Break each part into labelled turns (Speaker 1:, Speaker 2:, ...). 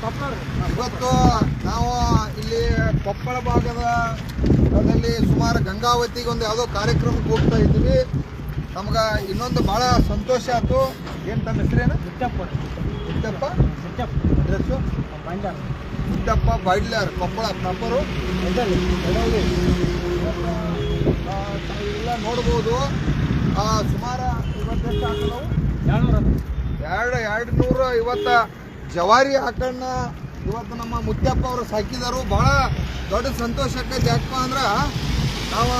Speaker 1: ಇವತ್ತು ನಾವು ಇಲ್ಲಿ ಕೊಪ್ಪಳ ಭಾಗದ ದಲ್ಲಿ ಸುಮಾರು ಗಂಗಾವತಿಗೆ ಒಂದು ಯಾವುದೋ ಕಾರ್ಯಕ್ರಮಕ್ಕೆ ಹೋಗ್ತಾ ಇದ್ದೀವಿ. ನಮ್ಗೆ ಇನ್ನೊಂದು ಭಾಳ ಸಂತೋಷ ಆಯ್ತು. ಏನು ತಮ್ಮ ಹೆಸರೇನು?
Speaker 2: ಮುತ್ತಪ್ಪ.
Speaker 1: ಮುದ್ದಪ್ಪ
Speaker 2: ಮುತ್ತಪ್ಪ.
Speaker 1: ಅಡ್ರೆಸ್ಸು? ಮುತ್ತಪ್ಪ ಬೈಡ್ಲರ್ ಕೊಪ್ಪಳ ಪ್ರಾಪರು ಎಲ್ಲ ನೋಡ್ಬೋದು. ಆ, ಸುಮಾರು ಇವತ್ತೆಷ್ಟು ಎರಡು ಎರಡು ನೂರ ಇವತ್ತ ಜವಾರಿ ಆಕಳನ್ನ ಇವತ್ತು ನಮ್ಮ ಮುತ್ಯಪ್ಪ ಅವರು ಸಾಕಿದರು. ಭಾಳ ದೊಡ್ಡ ಸಂತೋಷ ಆಕೈತಿ ಯಾಕಪ್ಪ ಅಂದ್ರೆ, ನಾವು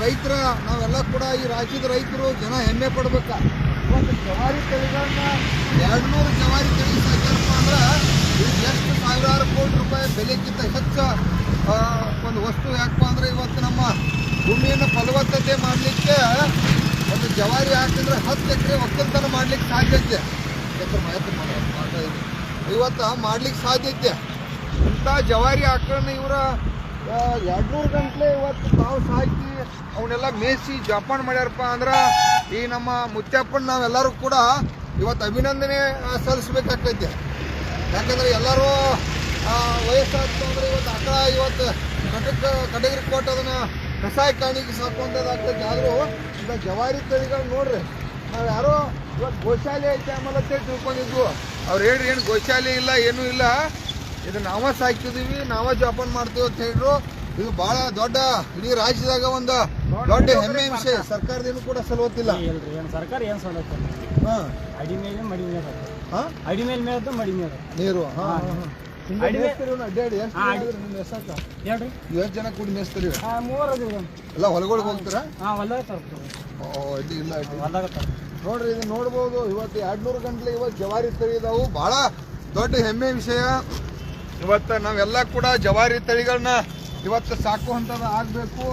Speaker 1: ರೈತರ, ನಾವೆಲ್ಲ ಕೂಡ ಈ ರಾಜ್ಯದ ರೈತರು ಜನ ಹೆಮ್ಮೆ ಪಡ್ಬೇಕು. ಇವತ್ತು ಜವಾರಿ ತಳಿಗಳನ್ನ ಎರಡು ನೂರು ಜವಾರಿ ತಳಿ ಸಾಕ್ಯಾರಪ್ಪ ಅಂದ್ರೆ ಎಷ್ಟು ಸಾವಿರಾರು ಕೋಟಿ ರೂಪಾಯಿ ಬೆಲೆಗಿಂತ ಹೆಚ್ಚು ಒಂದು ವಸ್ತು ಯಾಕಪ್ಪ ಅಂದ್ರೆ, ಇವತ್ತು ನಮ್ಮ ಭೂಮಿಯನ್ನು ಫಲವತ್ತತೆ ಮಾಡಲಿಕ್ಕೆ, ಒಂದು ಜವಾರಿ ಹಾಕಿದ್ರೆ ಹತ್ತು ಎಕರೆ ಒಕ್ಕಲ್ತನ ಮಾಡ್ಲಿಕ್ಕೆ ಸಾಧ್ಯತೆ ಎಕರೆ ಮಾಹಿತಿ ಮಾಡ್ತಾ ಇದ್ದೀನಿ ಇವತ್ತು ಮಾಡ್ಲಿಕ್ಕೆ ಸಾಧ್ಯತೆ ಇಂಥ ಜವಾರಿ ಆಕಳನ್ನ ಇವರ ಎರಡ್ನೂರು ಗಂಟ್ಲೆ ಇವತ್ತು ತಾವು ಸಾಕಿ ಅವನ್ನೆಲ್ಲ ಮೇಯಿಸಿ ಜಪಾನ್ ಮಾಡ್ಯಾರಪ್ಪ ಅಂದ್ರೆ ಈ ನಮ್ಮ ಮುತ್ಯಪ್ಪನ ನಾವೆಲ್ಲರೂ ಕೂಡ ಇವತ್ತು ಅಭಿನಂದನೆ ಸಲ್ಲಿಸ್ಬೇಕಾಗ್ತೈತಿ. ಯಾಕಂದ್ರೆ ಎಲ್ಲರೂ ವಯಸ್ಸಾಗ್ತು ಅಂದ್ರೆ ಇವತ್ತು ಆಕಳ ಇವತ್ತು ಕಟಕ್ಕೆ ಕಟಗರಿ ಕೊಟ್ಟು ಅದನ್ನು ಕಸಾಯ ಕಾಣಿಗೆ ಸಾಕುವಂಥದ್ದಾಗ್ತೈತೆ. ಆದರೂ ಈಗ ಜವಾರಿ ತಳಿಗಳು ನೋಡ್ರಿ ನಾವು ಯಾರೋ ಇವತ್ತು ಗೋಶಾಲೆ ಐತೆ ಆಮೇಲೆ ತಿಳ್ಕೊಂಡಿದ್ವು. ಅವ್ರು ಹೇಳ್ರಿ ಏನು ಗೋಶಾಲೆ ಇಲ್ಲ ಏನೂ ಇಲ್ಲ. ಇದು ನಾವ ಸಾಕಿದೀವಿ ನಾವ ಜೋಪಾನ ಮಾಡ್ತೀವಿ ಅಂತ ಹೇಳಿದ್ರು. ಇದು ಬಹಳ ದೊಡ್ಡ ಇಡೀ ರಾಜ್ಯದಾಗ ಒಂದು ದೊಡ್ಡ ಹೆಮ್ಮೆ ವಿಷಯ. ಸರ್ಕಾರದೇನು ಕೂಡ
Speaker 2: ಸಲುವತ್ತಿಲ್ಲ. ಸರ್ಕಾರ ಏನು ಸವಲತ್ತು
Speaker 1: ಹಾ.
Speaker 2: ಅಡಿ ಮೇಲೆ ಮಡಿ ಮೇಲೆ
Speaker 1: ಹಾ?
Speaker 2: ಅಡಿ ಮೇಲೆ ಮೇದ್ದು ಮಡಿ ಮೇಲೆ
Speaker 1: ನೀರು ಹಾಂ ಅಡ್ಡಾಡಿ ಎಷ್ಟು ಜನ ಕೂಡಿ
Speaker 2: ಅದಿವ್ರಿ
Speaker 1: ಎಲ್ಲ ಹೊಲಗಳಿಗೆ ಹೋಗ್ತೀರಾ?
Speaker 2: ಹಾಂ
Speaker 1: ಅಡ್ಡಿ ಇಲ್ಲ
Speaker 2: ತರ್ತೀವಿ.
Speaker 1: ನೋಡ್ರಿ, ಇದು ನೋಡ್ಬೋದು. ಇವತ್ತು ಎರಡ್ನೂರು ಗಂಟ್ಲೆ ಇವತ್ತು ಜವಾರಿ ತಳಿ ಇದಾವು ಬಹಳ ದೊಡ್ಡ ಹೆಮ್ಮೆ ವಿಷಯ. ಇವತ್ತು ನಾವೆಲ್ಲ ಕೂಡ ಜವಾರಿ ತಳಿಗಳನ್ನ ಇವತ್ತು ಸಾಕುವಂಥದ್ದು ಆಗಬೇಕು.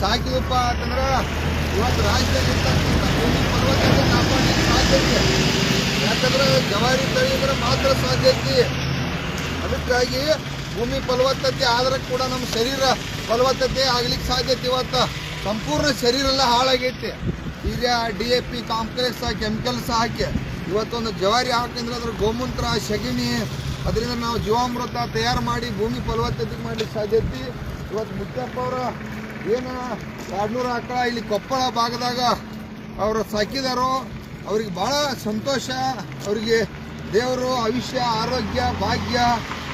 Speaker 1: ಸಾಕಿದಪ್ಪ ಅಂತಂದ್ರೆ ಇವತ್ತು ರಾಜ್ಯದಲ್ಲಿ ಕಾಪಾಡಲಿಕ್ಕೆ ಸಾಧ್ಯತೆ ಯಾಕಂದ್ರೆ ಜವಾರಿ ತಳಿ ಅಂದ್ರೆ ಮಾತ್ರ ಸಾಧ್ಯತೆ ಅದಕ್ಕಾಗಿ ಭೂಮಿ ಫಲವತ್ತತೆ ಆದ್ರೆ ಕೂಡ ನಮ್ಮ ಶರೀರ ಫಲವತ್ತತೆ ಆಗ್ಲಿಕ್ಕೆ ಸಾಧ್ಯತೆ ಇವತ್ತು. ಸಂಪೂರ್ಣ ಶರೀರ ಎಲ್ಲ ಹಾಳಾಗೈತಿ. ಈಗ D A P complex chemicals ಹಾಕಿ ಇವತ್ತೊಂದು ಜವಾರಿ ಹಾಕಿದ್ರೆ ಅದ್ರ ಗೋಮೂತ್ರ ಸಗಣಿ ಅದರಿಂದ ನಾವು ಜೀವಾಮೃತ ತಯಾರು ಮಾಡಿ ಭೂಮಿ ಫಲವತ್ತತೆ ಮಾಡ್ಲಿಕ್ಕೆ ಸಾಧ್ಯತೆ ಇವತ್ತು ಮುತ್ತಪ್ಪ ಅವರ ಏನು ಎರಡ್ನೂರು ಆಕಳ ಇಲ್ಲಿ ಕೊಪ್ಪಳ ಭಾಗದಾಗ ಅವರು ಸಾಕಿದಾರೋ ಅವ್ರಿಗೆ ಭಾಳ ಸಂತೋಷ. ಅವರಿಗೆ ದೇವರು ಆಯುಷ್ಯ ಆರೋಗ್ಯ, ಭಾಗ್ಯ,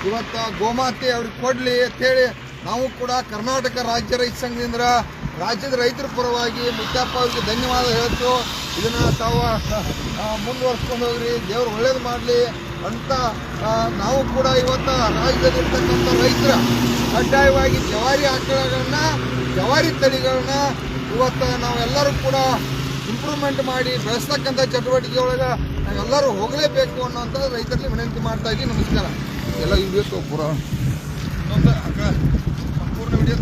Speaker 1: ಇವತ್ತು ಗೋಮಾತೆ ಅವ್ರಿಗೆ ಕೊಡಲಿ ಅಂತೇಳಿ ನಾವು ಕೂಡ ಕರ್ನಾಟಕ ರಾಜ್ಯ ರೈತ ಸಂಘದಿಂದ ರಾಜ್ಯದ ರೈತರ ಪರವಾಗಿ ಮುತ್ತಪ್ಪ ಅವರಿಗೆ ಧನ್ಯವಾದ ಹೇಳ್ತು. ಇದನ್ನ ತಾವು ಮುಂದುವರ್ಸ್ಕೊಂಡು ಹೋಗ್ರಿ. ದೇವ್ರು ಒಳ್ಳೇದು ಮಾಡಲಿ ಅಂತ ನಾವು ಕೂಡ ಇವತ್ತು ರಾಜ್ಯದಲ್ಲಿರ್ತಕ್ಕಂಥ ರೈತರ ಕಡ್ಡಾಯವಾಗಿ ಜವಾರಿ ಆಕಳಗಳನ್ನ ಜವಾರಿ ತಳಿಗಳನ್ನ ಇವತ್ತು ನಾವೆಲ್ಲರೂ ಕೂಡ ಇಂಪ್ರೂವ್ಮೆಂಟ್ ಮಾಡಿ ಬೆಳೆಸ್ತಕ್ಕಂಥ ಚಟುವಟಿಕೆ ಒಳಗೆ ನಾವೆಲ್ಲರೂ ಹೋಗಲೇಬೇಕು ಅನ್ನೋಂಥ ರೈತರಲ್ಲಿ ವಿನಂತಿ ಮಾಡ್ತಾ ಇದ್ದೀವಿ ನಮಸ್ಕಾರ. ಎಲ್ಲ ಇರಬೇಕು ಪುರ ಸಂಪೂರ್ಣ ವಿಡಿಯೋ